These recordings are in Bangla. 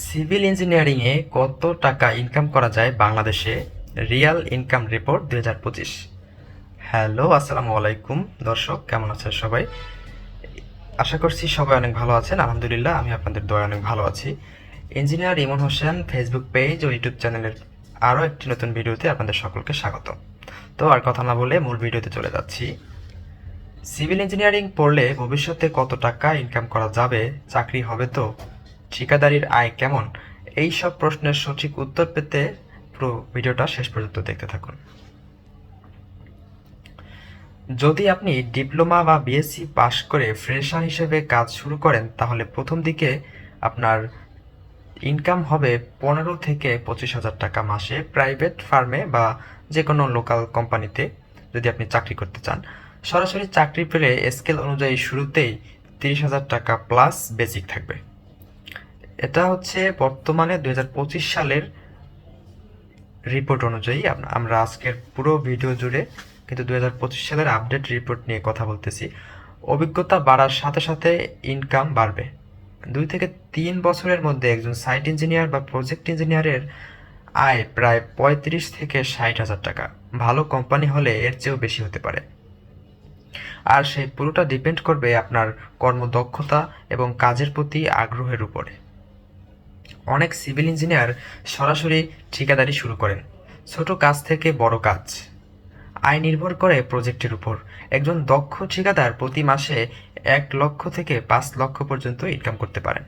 সিভিল ইঞ্জিনিয়ারিংয়ে কত টাকা ইনকাম করা যায় বাংলাদেশে? রিয়াল ইনকাম রিপোর্ট দুই হাজার পঁচিশ। হ্যালো, আসসালামু আলাইকুম। দর্শক, কেমন আছেন সবাই? আশা করছি সবাই অনেক ভালো আছেন। আলহামদুলিল্লাহ, আমি আপনাদের দয়া অনেক ভালো আছি। Engineer Emon Hossain Facebook page ও ইউটিউব চ্যানেলের আরও একটি নতুন ভিডিওতে আপনাদের সকলকে স্বাগত। তো আর কথা না বলে মূল ভিডিওতে চলে যাচ্ছি। সিভিল ইঞ্জিনিয়ারিং পড়লে ভবিষ্যতে কত টাকা ইনকাম করা যাবে, চাকরি হবে তো? ঠিকাদারির আয় কেমন? এই সব প্রশ্নের সঠিক উত্তর পেতে পুরো ভিডিওটা শেষ পর্যন্ত দেখতে থাকুন। যদি আপনি ডিপ্লোমা বা বিএসসি পাশ করে ফ্রেশার হিসেবে কাজ শুরু করেন, তাহলে প্রথম দিকে আপনার ইনকাম হবে পনেরো থেকে পঁচিশ হাজার টাকা মাসে প্রাইভেট ফার্মে বা যে কোনো লোকাল কোম্পানিতে যদি আপনি চাকরি করতে চান। সরাসরি চাকরি পেলে স্কেল অনুযায়ী শুরুতেই তিরিশ হাজার টাকা প্লাস বেসিক থাকবে। এটা হচ্ছে বর্তমানে দু হাজার পঁচিশ সালের রিপোর্ট অনুযায়ী আমরা আজকের পুরো ভিডিও জুড়ে কিন্তু দু হাজার পঁচিশ সালের আপডেট রিপোর্ট নিয়ে কথা বলতেছি। অভিজ্ঞতা বাড়ার সাথে সাথে ইনকাম বাড়বে। দুই থেকে তিন বছরের মধ্যে একজন সাইট ইঞ্জিনিয়ার বা প্রজেক্ট ইঞ্জিনিয়ারের আয় প্রায় পঁয়ত্রিশ থেকে ষাট হাজার টাকা। ভালো কোম্পানি হলে এর চেয়েও বেশি হতে পারে। আর সেই পুরোটা ডিপেন্ড করবে আপনার কর্মদক্ষতা এবং কাজের প্রতি আগ্রহের উপরে। অনেক সিভিল ইঞ্জিনিয়ার সরাসরি ঠিকাদারি শুরু করেন। ছোট কাজ থেকে বড় কাজ। আয় নির্ভর করে প্রজেক্টের উপর। একজন দক্ষ ঠিকাদার প্রতি মাসে এক লক্ষ থেকে পাঁচ লক্ষ পর্যন্ত ইনকাম করতে পারেন।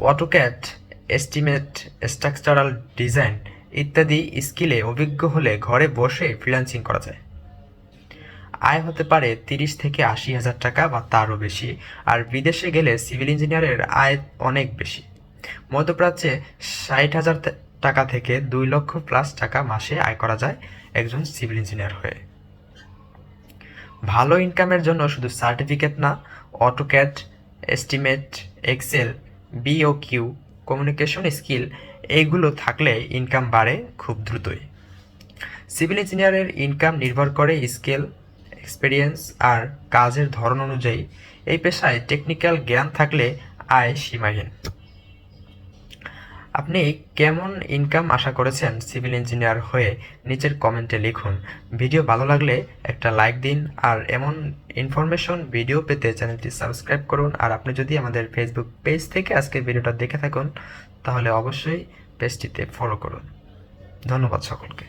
অটোক্যাট এস্টিমেট স্ট্রাকচারাল ডিজাইন ইত্যাদি স্কিলে অভিজ্ঞ হলে ঘরে বসে ফ্রিল্যান্সিং করা যায়। আয় হতে পারে তিরিশ থেকে আশি হাজার টাকা বা তারও বেশি। আর বিদেশে গেলে সিভিল ইঞ্জিনিয়ারের আয় অনেক বেশি। মধ্যপ্রাচ্যে ষাট হাজার টাকা থেকে দুই লক্ষ প্লাস টাকা মাসে আয় করা যায় একজন সিভিল ইঞ্জিনিয়ার হয়ে। ভালো ইনকামের জন্য শুধু সার্টিফিকেট না AutoCAD estimate, Excel BO Q, communication skill, এইগুলো থাকলে ইনকাম বাড়ে খুব দ্রুতই। সিভিল ইঞ্জিনিয়ারের ইনকাম নির্ভর করে স্কেল এক্সপেরিয়েন্স আর কাজের ধরন অনুযায়ী এই পেশায় টেকনিক্যাল জ্ঞান থাকলে আয় সীমাহীন। আপনি কেমন ইনকাম আশা করেছেন সিভিল ইঞ্জিনিয়ার হয়ে নিচের কমেন্টে লিখুন। ভিডিও ভালো লাগলে একটা লাইক দিন আর এমন ইনফরমেশন ভিডিও পেতে চ্যানেলটি সাবস্ক্রাইব করুন। আর আপনি যদি আমাদের ফেসবুক পেজ থেকে আজকের ভিডিওটা দেখে থাকুন, তাহলে অবশ্যই পেজটিতে ফলো করুন। ধন্যবাদ সকলকে।